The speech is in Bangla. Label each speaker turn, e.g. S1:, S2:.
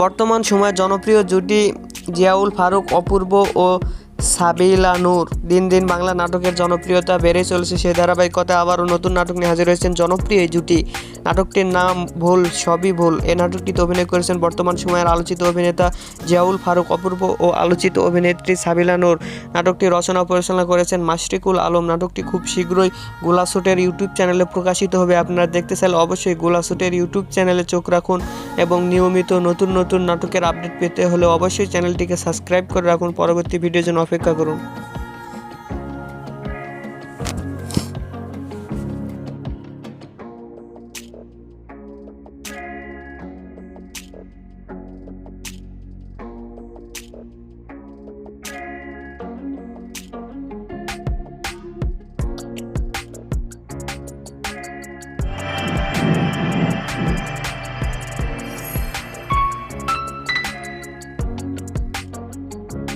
S1: বর্তমান সময়ে জনপ্রিয় জুটি জিয়াউল ফারুক, অপূর্ব ও সাবিলা নূর। দিন দিন বাংলা নাটকের জনপ্রিয়তা বেড়ে চলেছে সেই ধারাবাহিকতা আবারও নতুন নাটক নিয়ে হাজির হয়েছেন জনপ্রিয় এই জুটি। নাটকটির নাম ভুল, সবই ভুল। এই নাটকটিতে অভিনয় করেছেন বর্তমান সময়ের আলোচিত অভিনেতা জিয়াউল ফারুক অপূর্ব ও আলোচিত অভিনেত্রী সাবিলা নূর। নাটকটি রচনা পরিচালনা করেছেন মাশরিকুল আলম। নাটকটি খুব শীঘ্রই গোলাসুটের ইউটিউব চ্যানেলে প্রকাশিত হবে। আপনারা দেখতে চাইলে অবশ্যই গোলাসুটের ইউটিউব চ্যানেলে চোখ রাখুন এবং নিয়মিত নতুন নতুন নাটকের আপডেট পেতে হলে অবশ্যই চ্যানেলটিকে সাবস্ক্রাইব করে রাখুন। পরবর্তী ভিডিওর জন্য অপেক্ষা করুন।